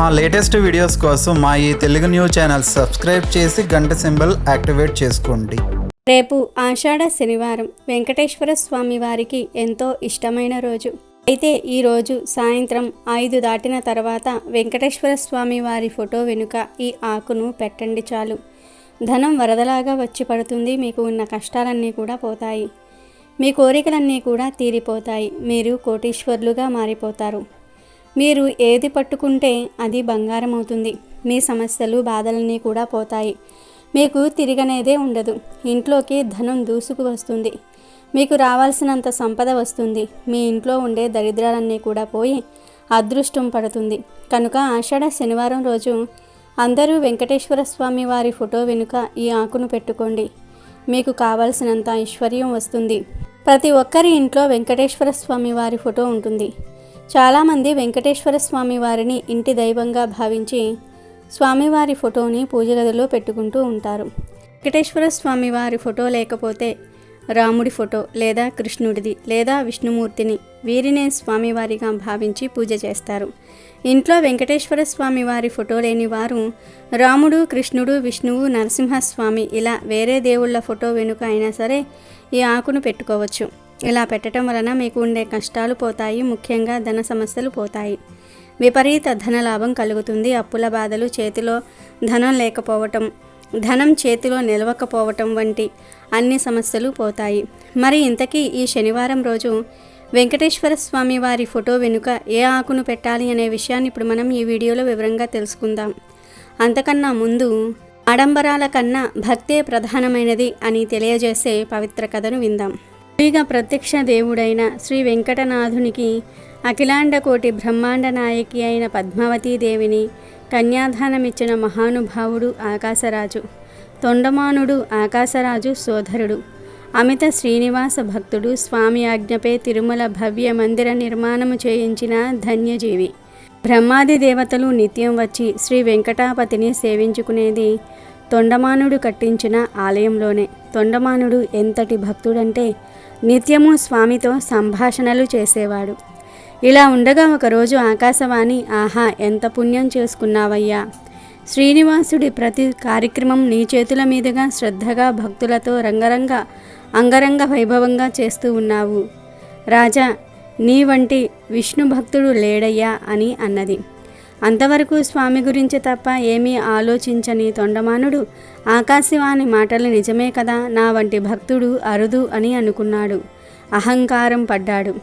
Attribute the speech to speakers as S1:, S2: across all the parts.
S1: మా latest videos కోసం మా ఈ తెలుగు న్యూస్ ఛానల్ సబ్స్క్రైబ్ చేసి గంట సింబల్ యాక్టివేట్ చేసుకోండి.
S2: రేపు ఆషాఢ శనివారం వెంకటేశ్వర స్వామి వారికి ఎంతో ఇష్టమైన రోజు. అయితే ఈరోజు సాయంత్రం ఐదు దాటిన తర్వాత వెంకటేశ్వర స్వామి వారి ఫోటో వెనుక ఈ ఆకును పెట్టండి చాలు. ధనం వరదలాగా వచ్చి పడుతుంది మీకు ఉన్న కష్టాలన్నీ కూడా పోతాయి. మీ కోరికలన్నీ కూడా తీరిపోతాయి. మీరు కోటీశ్వర్లుగా మారిపోతారు. మీరు ఏది పట్టుకుంటే అది బంగారం అవుతుంది మీ సమస్యలు బాధలన్నీ కూడా పోతాయి. మీకు తిరిగనేదే ఉండదు. ఇంట్లోకి ధనం దూసుకు వస్తుంది. మీకు రావాల్సినంత సంపద వస్తుంది. మీ ఇంట్లో ఉండే దరిద్రాలన్నీ కూడా పోయి అదృష్టం పడుతుంది. కనుక ఆషాఢ శనివారం రోజు అందరూ వెంకటేశ్వర స్వామి వారి ఫోటో వెనుక ఈ ఆకును పెట్టుకోండి. మీకు కావలసినంత ఐశ్వర్యం వస్తుంది. ప్రతి ఒక్కరి ఇంట్లో వెంకటేశ్వర స్వామి వారి ఫోటో ఉంటుంది. చాలామంది వెంకటేశ్వర స్వామి వారిని ఇంటి దైవంగా భావించి స్వామివారి ఫోటోని పూజ గదిలో పెట్టుకుంటూ ఉంటారు. వెంకటేశ్వర స్వామి వారి ఫోటో లేకపోతే రాముడి ఫోటో లేదా కృష్ణుడిది లేదా విష్ణుమూర్తిని వీరినే స్వామివారిగా భావించి పూజ చేస్తారు. ఇంట్లో వెంకటేశ్వర స్వామి వారి ఫోటో లేని వారు రాముడు కృష్ణుడు విష్ణువు నరసింహస్వామి ఇలా వేరే దేవుళ్ళ ఫోటో వెనుక అయినా సరే ఈ ఆకును పెట్టుకోవచ్చు. ఇలా పెట్టడం వలన మీకు ఉండే కష్టాలు పోతాయి ముఖ్యంగా ధన సమస్యలు పోతాయి. విపరీత ధనలాభం కలుగుతుంది. అప్పుల బాధలు చేతిలో ధనం లేకపోవటం ధనం చేతిలో నిలవకపోవటం వంటి అన్ని సమస్యలు పోతాయి. మరి ఇంతకీ ఈ శనివారం రోజు వెంకటేశ్వర స్వామి వారి ఫోటో వెనుక ఏ ఆకును పెట్టాలి అనే విషయాన్ని ఇప్పుడు మనం ఈ వీడియోలో వివరంగా తెలుసుకుందాం. అంతకన్నా ముందు ఆడంబరాల కన్నా భక్తే ప్రధానమైనది అని తెలియజేసే పవిత్ర కథను విందాం. శ్రీగా ప్రత్యక్ష దేవుడైన శ్రీ వెంకటనాథునికి అఖిలాండ కోటి బ్రహ్మాండ నాయకి అయిన పద్మావతీ దేవిని కన్యాదానమిచ్చిన మహానుభావుడు ఆకాశరాజు తొండమానుడు ఆకాశరాజు సోదరుడు అమిత శ్రీనివాస భక్తుడు స్వామి ఆజ్ఞపై తిరుమల భవ్య మందిర నిర్మాణము చేయించిన ధన్యజీవి. బ్రహ్మాది దేవతలు నిత్యం వచ్చి శ్రీ వెంకటాపతిని సేవించుకునేది తొండమానుడు కట్టించిన ఆలయంలోనే. తొండమానుడు ఎంతటి భక్తుడంటే నిత్యము స్వామితో సంభాషణలు చేసేవాడు. ఇలా ఉండగా ఒకరోజు ఆకాశవాణి ఆహా ఎంత పుణ్యం చేసుకున్నావయ్యా. శ్రీనివాసుడి ప్రతి కార్యక్రమం నీ చేతుల మీదుగా శ్రద్ధగా భక్తులతో రంగరంగ అంగరంగ వైభవంగా చేస్తూ ఉన్నావు. రాజా నీ వంటి విష్ణు భక్తుడు లేడయ్యా అని అన్నది. అంతవరకు స్వామి గురించి తప్ప ఏమీ ఆలోచించని తొండమానుడు ఆకాశవాణి మాటలు నిజమే కదా నా వంటి భక్తుడు అరుదు అని అనుకున్నాడు. అహంకారం పడ్డాడు.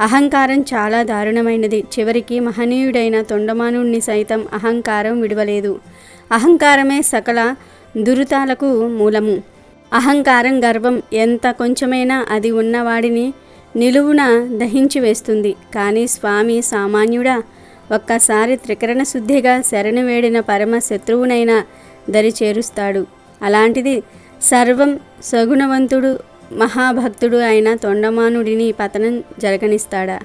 S2: అహంకారం చాలా దారుణమైనది. చివరికి మహనీయుడైన తొండమానుణ్ణి సైతం అహంకారం విడవలేదు. అహంకారమే సకల దురితాలకు మూలము. అహంకారం గర్వం ఎంత కొంచెమైనా అది ఉన్నవాడిని నిలువున దహించి వేస్తుంది. కానీ స్వామి సామాన్యుడా ఒక్కసారి త్రికరణ శుద్ధిగా శరణు వేడిన పరమ శత్రువునైనా దరి చేరుస్తాడు. అలాంటిది సర్వం సగుణవంతుడు మహాభక్తుడు అయిన తొండమానుడిని పతనం జరగనిస్తాడా.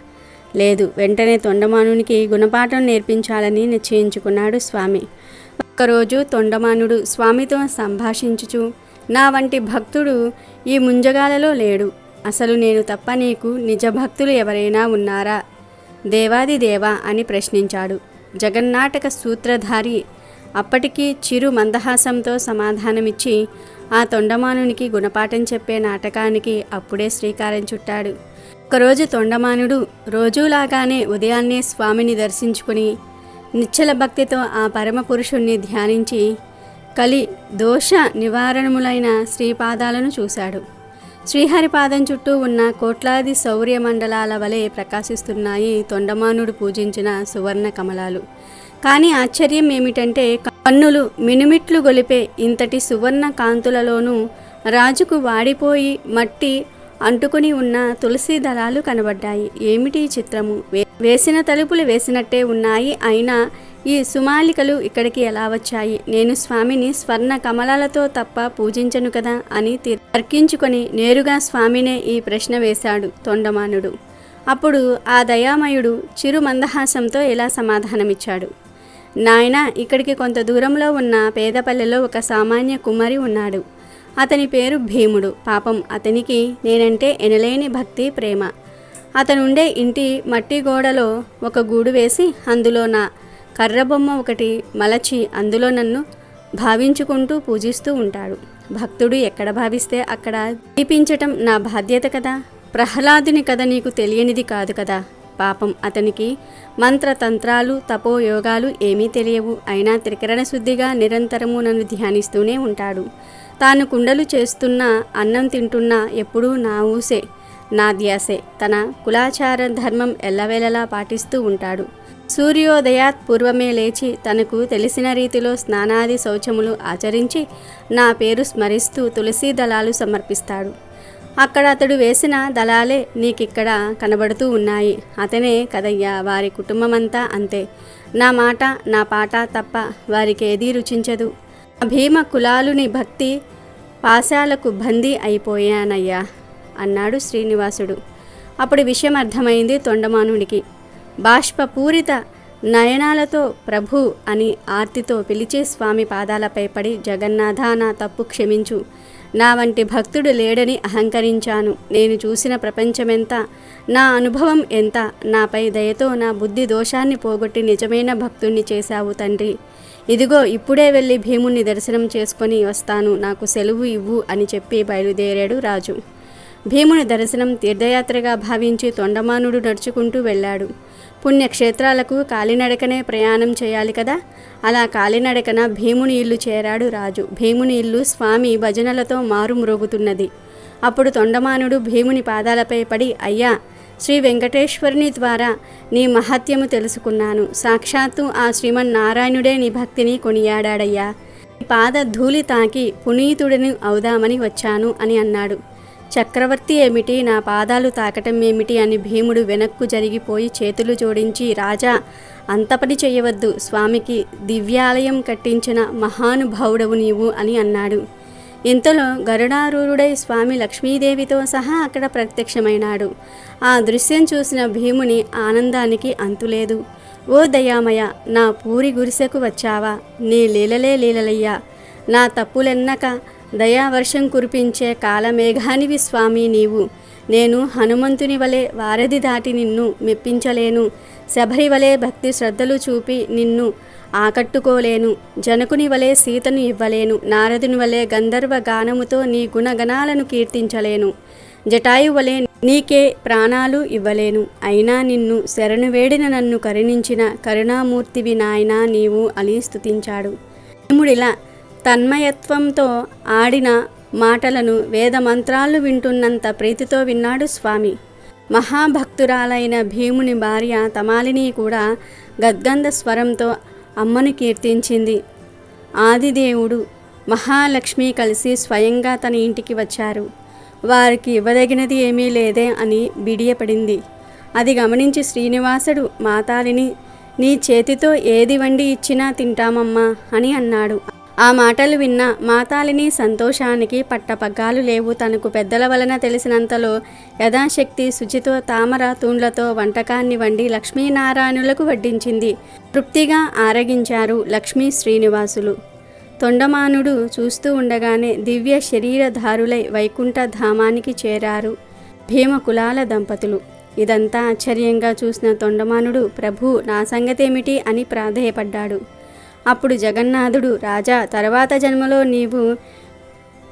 S2: లేదు వెంటనే తొండమానునికి గుణపాఠం నేర్పించాలని నిశ్చయించుకున్నాడు స్వామి. ఒక్కరోజు తొండమానుడు స్వామితో సంభాషించుచు నా వంటి భక్తుడు ఈ ముంజగాలలో లేడు. అసలు నేను తప్ప నీకు నిజ భక్తులు ఎవరైనా ఉన్నారా? దేవాది దేవా అని ప్రశ్నించాడు. జగన్నాటక సూత్రధారి అప్పటికీ చిరు మందహాసంతో సమాధానమిచ్చి ఆ తొండమానునికి గుణపాఠం చెప్పే నాటకానికి అప్పుడే శ్రీకారం చుట్టాడు. ఒకరోజు తొండమానుడు రోజులాగానే ఉదయాన్నే స్వామిని దర్శించుకుని నిశ్చల భక్తితో ఆ పరమ పురుషుణ్ణి ధ్యానించి కలి దోష నివారణములైన శ్రీపాదాలను చూశాడు. శ్రీహరిపాదం చుట్టూ ఉన్న కోట్లాది శౌర్య మండలాల వలె ప్రకాశిస్తున్నాయి తొండమానుడు పూజించిన సువర్ణ కమలాలు. కానీ ఆశ్చర్యం ఏమిటంటే కన్నులు మినుమిట్లు గొలిపే ఇంతటి సువర్ణ కాంతులలోనూ రాజుకు వాడిపోయి మట్టి అంటుకుని ఉన్న తులసి దళాలు కనబడ్డాయి. ఏమిటి చిత్రము? వే- వేసిన తలుపులు వేసినట్టే ఉన్నాయి. అయినా ఈ సుమాలికలు ఇక్కడికి ఎలా వచ్చాయి? నేను స్వామిని స్వర్ణ కమలాలతో తప్ప పూజించను కదా అని తర్కించుకొని నేరుగా స్వామినే ఈ ప్రశ్న వేశాడు తొండమానుడు. అప్పుడు ఆ దయామయుడు చిరు మందహాసంతో ఇలా సమాధానమిచ్చాడు? నాయన ఇక్కడికి కొంత దూరంలో ఉన్న పేదపల్లెలో ఒక సామాన్య కుమారి ఉన్నాడు. అతని పేరు భీముడు. పాపం అతనికి నేనంటే ఎనలేని భక్తి ప్రేమ. అతనుండే ఇంటి మట్టి గోడలో ఒక గూడు వేసి అందులో నా కర్రబొమ్మ ఒకటి మలచి అందులో నన్ను భావించుకుంటూ పూజిస్తూ ఉంటాడు. భక్తుడు ఎక్కడ భావిస్తే అక్కడ దీపించటం నా బాధ్యత కదా? ప్రహ్లాదుని కథ నీకు తెలియనిది కాదు కదా? పాపం అతనికి మంత్రతంత్రాలు తపోయోగాలు ఏమీ తెలియవు. అయినా త్రికరణ శుద్ధిగా నిరంతరము నన్ను ధ్యానిస్తూనే ఉంటాడు. తాను కుండలు చేస్తున్నా అన్నం తింటున్నా ఎప్పుడూ నా ఊసే నా ధ్యాసే. తన కులాచార ధర్మం ఎల్లవేళలా పాటిస్తూ ఉంటాడు. సూర్యోదయాత్ పూర్వమే లేచి తనకు తెలిసిన రీతిలో స్నానాది శౌచములు ఆచరించి నా పేరు స్మరిస్తూ తులసి దళాలు సమర్పిస్తాడు. అక్కడ అతడు వేసిన దళాలే నీకిక్కడ కనబడుతూ ఉన్నాయి. అతనే కదయ్యా వారి కుటుంబమంతా అంతే. నా మాట నా పాట తప్ప వారికి ఏదీ రుచించదు. ఆ భీమ కులాలుని భక్తి పాశాలకు బందీ అయిపోయానయ్యా అన్నాడు శ్రీనివాసుడు. అప్పుడు విషయం అర్థమైంది తొండమానుడికి బాష్పపూరిత నయనాలతో ప్రభు అని ఆర్తితో పిలిచే స్వామి పాదాలపై పడి జగన్నాథ నా తప్పు క్షమించు. నా వంటి భక్తుడు లేడని అహంకరించాను. నేను చూసిన ప్రపంచమెంత నా అనుభవం ఎంత నాపై దయతో నా బుద్ధి దోషాన్ని పోగొట్టి నిజమైన భక్తుణ్ణి చేశావు తండ్రి. ఇదిగో ఇప్పుడే వెళ్ళి భీముణ్ణి దర్శనం చేసుకొని వస్తాను. నాకు సెలవు ఇవ్వు అని చెప్పి బయలుదేరాడు రాజు. భీముని దర్శనం తీర్థయాత్రగా భావించి తొండమానుడు నడుచుకుంటూ వెళ్ళాడు. పుణ్యక్షేత్రాలకు కాలినడకనే ప్రయాణం చేయాలి కదా? అలా కాలినడకన భీముని ఇల్లు చేరాడు రాజు. భీముని ఇల్లు స్వామి భజనలతో మారుమ్రోగుతున్నది. అప్పుడు తొండమానుడు భీముని పాదాలపై పడి అయ్యా శ్రీ వెంకటేశ్వరుని ద్వారా నీ మహత్యము తెలుసుకున్నాను. సాక్షాత్తు ఆ శ్రీమన్నారాయణుడే నీ భక్తిని కొనియాడాడయ్యా. పాద ధూళి తాకి పునీతుడిని అవుదామని వచ్చాను అని అన్నాడు. చక్రవర్తి ఏమిటి? నా పాదాలు తాకటం ఏమిటి? అని భీముడు వెనక్కు జరిగిపోయి చేతులు జోడించి రాజా అంత పని చేయవద్దు. స్వామికి దివ్యాలయం కట్టించిన మహానుభావుడవు నీవు అని అన్నాడు. ఇంతలో గరుడారూరుడై స్వామి లక్ష్మీదేవితో సహా అక్కడ ప్రత్యక్షమైనాడు. ఆ దృశ్యం చూసిన భీముని ఆనందానికి అంతులేదు. ఓ దయామయ నా పూరి గురిసెకు వచ్చావా? నీ లీలలే లీలలయ్యా. నా తప్పులెన్నక దయావర్షం కురిపించే కాలమేఘానివి స్వామి నీవు. నేను హనుమంతుని వలె వారధి దాటి నిన్ను మెప్పించలేను. శబరి వలె భక్తి శ్రద్ధలు చూపి నిన్ను ఆకట్టుకోలేను. జనకుని వలె సీతను ఇవ్వలేను. నారదుని వలె గంధర్వ గానముతో నీ గుణగణాలను కీర్తించలేను. జటాయు వలె నీకే ప్రాణాలు ఇవ్వలేను. అయినా నిన్ను శరణు వేడిన నన్ను కరుణించిన కరుణామూర్తివి నాయనా నీవు అని స్తుతించాడు. భీముడిలా తన్మయత్వంతో ఆడిన మాటలను వేదమంత్రాలు వింటున్నంత ప్రీతితో విన్నాడు స్వామి. మహాభక్తురాలైన భీముని భార్య తమాలిని కూడా గద్గంధ స్వరంతో అమ్మను కీర్తించింది. ఆదిదేవుడు మహాలక్ష్మి కలిసి స్వయంగా తన ఇంటికి వచ్చారు. వారికి ఇవ్వదగినది ఏమీ లేదే అని బిడియపడింది. అది గమనించి శ్రీనివాసుడు మాతాలిని నీ చేతితో ఏది వండి ఇచ్చినా తింటామమ్మా అని అన్నాడు. ఆ మాటలు విన్న మాతాలిని సంతోషానికి పట్టపగ్గాలు లేవు. తనకు పెద్దల వలన తెలిసినంతలో యథాశక్తి శుచితో తామర తూండ్లతో వంటకాన్ని వండి లక్ష్మీనారాయణులకు వడ్డించింది. తృప్తిగా ఆరగించారు లక్ష్మీ శ్రీనివాసులు. తొండమానుడు చూస్తూ ఉండగానే దివ్య శరీరధారులై వైకుంఠ ధామానికి చేరారు భీమకులాల దంపతులు. ఇదంతా ఆశ్చర్యంగా చూసిన తొండమానుడు ప్రభు నా సంగతేమిటి? అని ప్రాధేయపడ్డాడు. అప్పుడు జగన్నాథుడు రాజా తర్వాత జన్మలో నీవు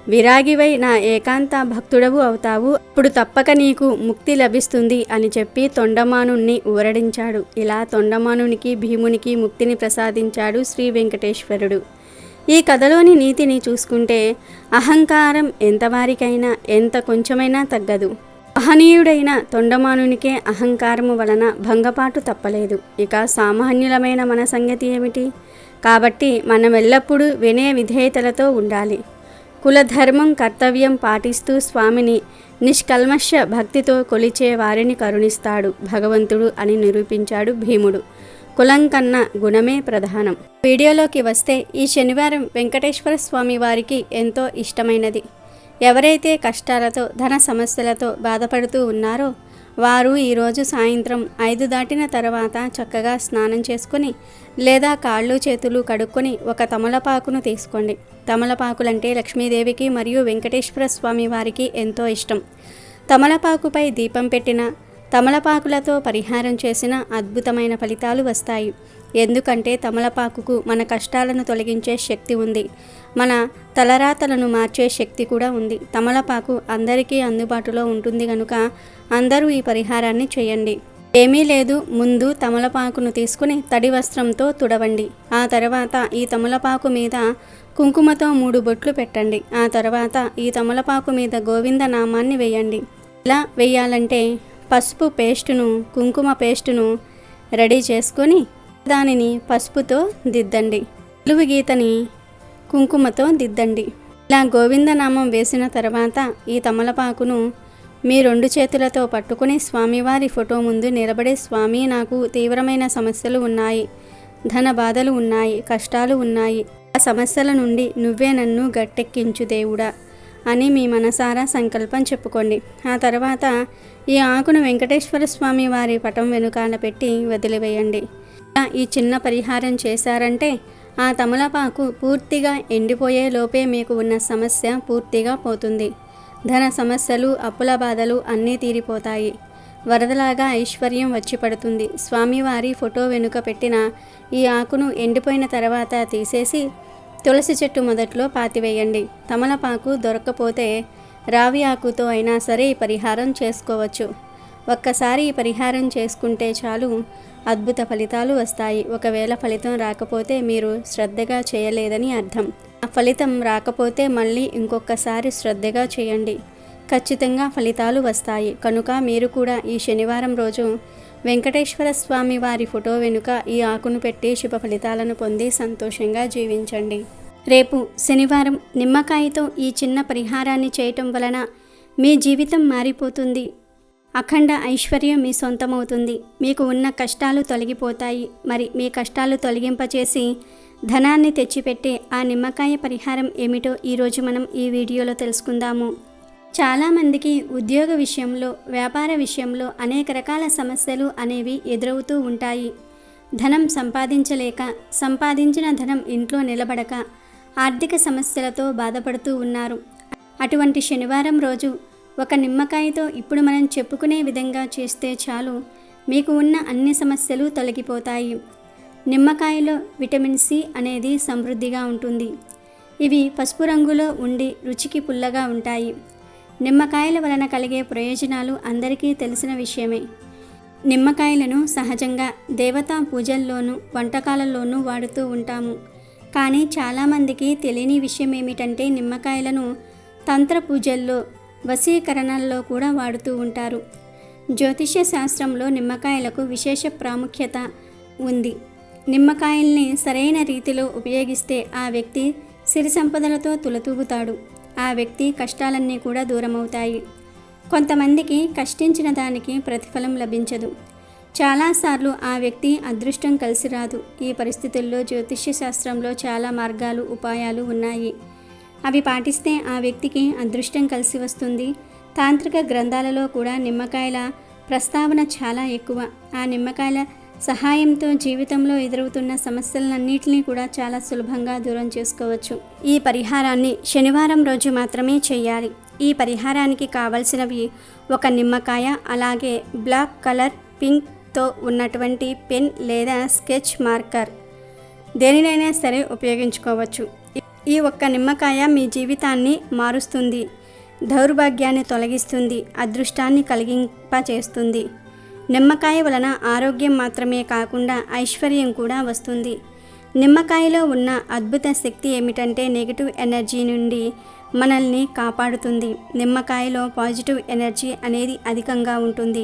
S2: విరాగివై నా ఏకాంత భక్తుడవు అవుతావు. అప్పుడు తప్పక నీకు ముక్తి లభిస్తుంది అని చెప్పి తొండమానుణ్ణి ఊరడించాడు. ఇలా తొండమానునికి భీమునికి ముక్తిని ప్రసాదించాడు శ్రీ వెంకటేశ్వరుడు. ఈ కథలోని నీతిని చూసుకుంటే అహంకారం ఎంతవారికైనా ఎంత కొంచెమైనా తగ్గదు. మహనీయుడైన తొండమానునికే అహంకారము వలన భంగపాటు తప్పలేదు. ఇక సామాన్యులమైన మన సంగతి ఏమిటి? కాబట్టి మనం ఎల్లప్పుడూ వినయ విధేయతలతో ఉండాలి. కులధర్మం కర్తవ్యం పాటిస్తూ స్వామిని నిష్కల్మష భక్తితో కొలిచే వారిని కరుణిస్తాడు భగవంతుడు అని నిరూపించాడు భీముడు. కులం కన్నా గుణమే ప్రధానం. వీడియోలోకి వస్తే ఈ శనివారం వెంకటేశ్వర స్వామి వారికి ఎంతో ఇష్టమైనది. ఎవరైతే కష్టాలతో ధన సమస్యలతో బాధపడుతూ ఉన్నారో వారు ఈరోజు సాయంత్రం ఐదు దాటిన తర్వాత చక్కగా స్నానం చేసుకొని లేదా కాళ్ళు చేతులు కడుక్కొని ఒక తమలపాకును తీసుకోండి. తమలపాకులంటే లక్ష్మీదేవికి మరియు వెంకటేశ్వర స్వామి వారికి ఎంతో ఇష్టం. తమలపాకుపై దీపం పెట్టిన తమలపాకులతో పరిహారం చేసిన అద్భుతమైన ఫలితాలు వస్తాయి. ఎందుకంటే తమలపాకుకు మన కష్టాలను తొలగించే శక్తి ఉంది. మన తలరాతలను మార్చే శక్తి కూడా ఉంది. తమలపాకు అందరికీ అందుబాటులో ఉంటుంది కనుక అందరూ ఈ పరిహారాన్ని చేయండి. ఏమీ లేదు ముందు తమలపాకును తీసుకుని తడి వస్త్రంతో తుడవండి. ఆ తర్వాత ఈ తమలపాకు మీద కుంకుమతో మూడు బొట్లు పెట్టండి. ఆ తర్వాత ఈ తమలపాకు మీద గోవింద నామాన్ని వేయండి. ఇలా వేయాలంటే పసుపు పేస్టును కుంకుమ పేస్టును రెడీ చేసుకొని దానిని పసుపుతో దిద్దండి. నిలువు గీతని కుంకుమతో దిద్దండి. ఇలా గోవిందనామం వేసిన తర్వాత ఈ తమలపాకును మీ రెండు చేతులతో పట్టుకుని స్వామివారి ఫోటో ముందు నిలబడే స్వామి నాకు తీవ్రమైన సమస్యలు ఉన్నాయి. ధన బాధలు ఉన్నాయి కష్టాలు ఉన్నాయి. ఆ సమస్యల నుండి నువ్వే నన్ను గట్టెక్కించు దేవుడా అని మీ మనసారా సంకల్పం చెప్పుకోండి. ఆ తర్వాత ఈ ఆకును వెంకటేశ్వర స్వామి వారి పటం వెనుకాల పెట్టి వదిలివేయండి. ఈ చిన్న పరిహారం చేశారంటే ఆ తమలపాకు పూర్తిగా ఎండిపోయే లోపే మీకు ఉన్న సమస్య పూర్తిగా పోతుంది. ధన సమస్యలు అప్పుల బాధలు అన్నీ తీరిపోతాయి. వరదలాగా ఐశ్వర్యం వచ్చి పడుతుంది. స్వామివారి ఫోటో వెనుక పెట్టిన ఈ ఆకును ఎండిపోయిన తర్వాత తీసేసి తులసి చెట్టు మొదట్లో పాతివేయండి. తమలపాకు దొరక్కపోతే రావి ఆకుతో అయినా సరే ఈ పరిహారం చేసుకోవచ్చు. ఒక్కసారి ఈ పరిహారం చేసుకుంటే చాలు అద్భుత ఫలితాలు వస్తాయి. ఒకవేళ ఫలితం రాకపోతే మీరు శ్రద్ధగా చేయలేదని అర్థం. ఆ ఫలితం రాకపోతే మళ్ళీ ఇంకొకసారి శ్రద్ధగా చేయండి. ఖచ్చితంగా ఫలితాలు వస్తాయి. కనుక మీరు కూడా ఈ శనివారం రోజు వెంకటేశ్వర స్వామి వారి ఫోటో వెనుక ఈ ఆకును పెట్టి శుభ ఫలితాలను పొంది సంతోషంగా జీవించండి. రేపు శనివారం నిమ్మకాయతో ఈ చిన్న పరిహారాన్ని చేయటం వలన మీ జీవితం మారిపోతుంది. అఖండ ఐశ్వర్యం మీ సొంతమవుతుంది. మీకు ఉన్న కష్టాలు తొలగిపోతాయి. మరి మీ కష్టాలు తొలగింపచేసి ధనాన్ని తెచ్చిపెట్టే ఆ నిమ్మకాయ పరిహారం ఏమిటో ఈరోజు మనం ఈ వీడియోలో తెలుసుకుందాము. చాలామందికి ఉద్యోగ విషయంలో వ్యాపార విషయంలో అనేక రకాల సమస్యలు అనేవి ఎదురవుతూ ఉంటాయి. ధనం సంపాదించలేక సంపాదించిన ధనం ఇంట్లో నిలబడక ఆర్థిక సమస్యలతో బాధపడుతూ ఉన్నారు. అటువంటి శనివారం రోజు ఒక నిమ్మకాయతో ఇప్పుడు మనం చెప్పుకునే విధంగా చేస్తే చాలు. మీకు ఉన్న అన్ని సమస్యలు తొలగిపోతాయి. నిమ్మకాయలో విటమిన్ సి అనేది సమృద్ధిగా ఉంటుంది. ఇవి పసుపు రంగులో ఉండి రుచికి పుల్లగా ఉంటాయి. నిమ్మకాయల వలన కలిగే ప్రయోజనాలు అందరికీ తెలిసిన విషయమే. నిమ్మకాయలను సహజంగా దేవతా పూజల్లోనూ వంటకాలలోనూ వాడుతూ ఉంటాము. కానీ చాలామందికి తెలియని విషయం ఏమిటంటే నిమ్మకాయలను తంత్ర పూజల్లో వశీకరణల్లో కూడా వాడుతూ ఉంటారు. జ్యోతిష్య శాస్త్రంలో నిమ్మకాయలకు విశేష ప్రాముఖ్యత ఉంది. నిమ్మకాయల్ని సరైన రీతిలో ఉపయోగిస్తే ఆ వ్యక్తి సిరి సంపదలతో తులతూగుతాడు. ఆ వ్యక్తి కష్టాలన్నీ కూడా దూరమవుతాయి. కొంతమందికి కష్టించిన దానికి ప్రతిఫలం లభించదు. చాలాసార్లు ఆ వ్యక్తి అదృష్టం కలిసి రాదు. ఈ పరిస్థితుల్లో జ్యోతిష్య శాస్త్రంలో చాలా మార్గాలు ఉపాయాలు ఉన్నాయి. అవి పాటిస్తే ఆ వ్యక్తికి అదృష్టం కలిసి వస్తుంది. తాంత్రిక గ్రంథాలలో కూడా నిమ్మకాయల ప్రస్తావన చాలా ఎక్కువ. ఆ నిమ్మకాయల సహాయంతో జీవితంలో ఎదురవుతున్న సమస్యలన్నింటినీ కూడా చాలా సులభంగా దూరం చేసుకోవచ్చు. ఈ పరిహారాన్ని శనివారం రోజు మాత్రమే చేయాలి. ఈ పరిహారానికి కావలసినవి ఒక నిమ్మకాయ అలాగే బ్లాక్ కలర్ పింక్తో ఉన్నటువంటి పెన్ లేదా స్కెచ్ మార్కర్. దేనినైనా సరే ఉపయోగించుకోవచ్చు. ఈ ఒక్క నిమ్మకాయ మీ జీవితాన్ని మారుస్తుంది దౌర్భాగ్యాన్ని తొలగిస్తుంది అదృష్టాన్ని కలిగింపచేస్తుంది. నిమ్మకాయ వలన ఆరోగ్యం మాత్రమే కాకుండా ఐశ్వర్యం కూడా వస్తుంది. నిమ్మకాయలో ఉన్న అద్భుత శక్తి ఏమిటంటే నెగిటివ్ ఎనర్జీ నుండి మనల్ని కాపాడుతుంది. నిమ్మకాయలో పాజిటివ్ ఎనర్జీ అనేది అధికంగా ఉంటుంది.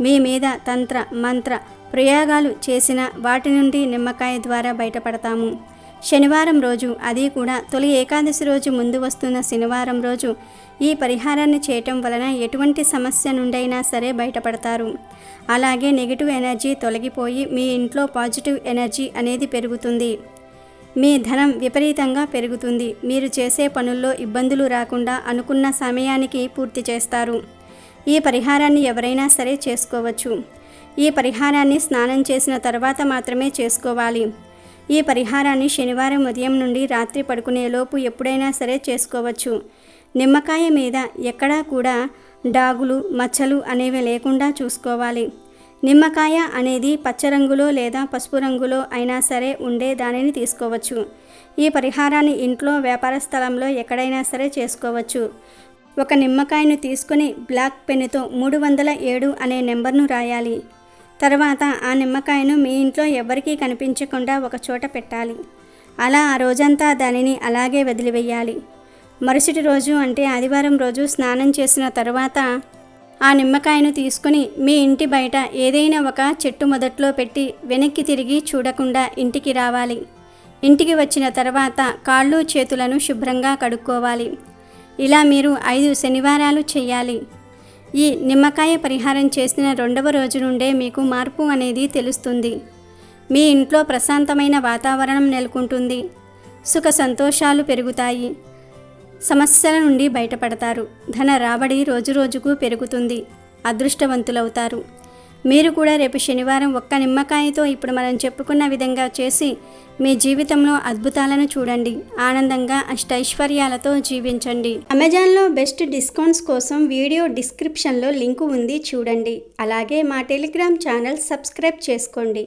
S2: మీ మీద తంత్ర మంత్ర ప్రయోగాలు చేసిన వాటి నుండి నిమ్మకాయ ద్వారా బయటపడతాము. శనివారం రోజు అది కూడా తొలి ఏకాదశి రోజు ముందు వస్తున్న శనివారం రోజు ఈ పరిహారాన్ని చేయటం వలన ఎటువంటి సమస్య నుండైనా సరే బయటపడతారు. అలాగే నెగిటివ్ ఎనర్జీ తొలగిపోయి మీ ఇంట్లో పాజిటివ్ ఎనర్జీ అనేది పెరుగుతుంది. మీ ధనం విపరీతంగా పెరుగుతుంది. మీరు చేసే పనుల్లో ఇబ్బందులు రాకుండా అనుకున్న సమయానికి పూర్తి చేస్తారు. ఈ పరిహారాన్ని ఎవరైనా సరే చేసుకోవచ్చు. ఈ పరిహారాన్ని స్నానం చేసిన తర్వాత మాత్రమే చేసుకోవాలి. ఈ పరిహారాన్ని శనివారం ఉదయం నుండి రాత్రి పడుకునేలోపు ఎప్పుడైనా సరే చేసుకోవచ్చు. నిమ్మకాయ మీద ఎక్కడా కూడా డాగులు మచ్చలు అనేవి లేకుండా చూసుకోవాలి. నిమ్మకాయ అనేది పచ్చ రంగులో లేదా పసుపు రంగులో అయినా సరే ఉండే దానిని తీసుకోవచ్చు. ఈ పరిహారాన్ని ఇంట్లో వ్యాపార స్థలంలో ఎక్కడైనా సరే చేసుకోవచ్చు. ఒక నిమ్మకాయను తీసుకొని బ్లాక్ పెన్నుతో మూడు వందల ఏడు అనే నెంబర్ను రాయాలి. తర్వాత ఆ నిమ్మకాయను మీ ఇంట్లో ఎవరికీ కనిపించకుండా ఒక చోట పెట్టాలి. అలా ఆ రోజంతా దానిని అలాగే వదిలివేయాలి. మరుసటి రోజు అంటే ఆదివారం రోజు స్నానం చేసిన తర్వాత ఆ నిమ్మకాయను తీసుకుని మీ ఇంటి బయట ఏదైనా ఒక చెట్టు మొదట్లో పెట్టి వెనక్కి తిరిగి చూడకుండా ఇంటికి రావాలి. ఇంటికి వచ్చిన తర్వాత కాళ్ళు చేతులను శుభ్రంగా కడుక్కోవాలి. ఇలా మీరు ఐదు శనివారాలు చేయాలి. ఈ నిమ్మకాయ పరిహారం చేసిన రెండవ రోజు నుండే మీకు మార్పు అనేది తెలుస్తుంది. మీ ఇంట్లో ప్రశాంతమైన వాతావరణం నెలకొంటుంది. సుఖ సంతోషాలు పెరుగుతాయి. సమస్యల నుండి బయటపడతారు. ధన రాబడి రోజురోజుకు పెరుగుతుంది. అదృష్టవంతులవుతారు. మీరు కూడా రేపు శనివారం ఒక్క నిమ్మకాయతో ఇప్పుడు మనం చెప్పుకున్న విధంగా చేసి మీ జీవితంలో అద్భుతాలను చూడండి. ఆనందంగా అష్టైశ్వర్యాలతో జీవించండి. అమెజాన్లో బెస్ట్ డిస్కౌంట్స్ కోసం వీడియో డిస్క్రిప్షన్లో లింకు ఉంది చూడండి. అలాగే మా టెలిగ్రామ్ ఛానల్ సబ్స్క్రైబ్ చేసుకోండి.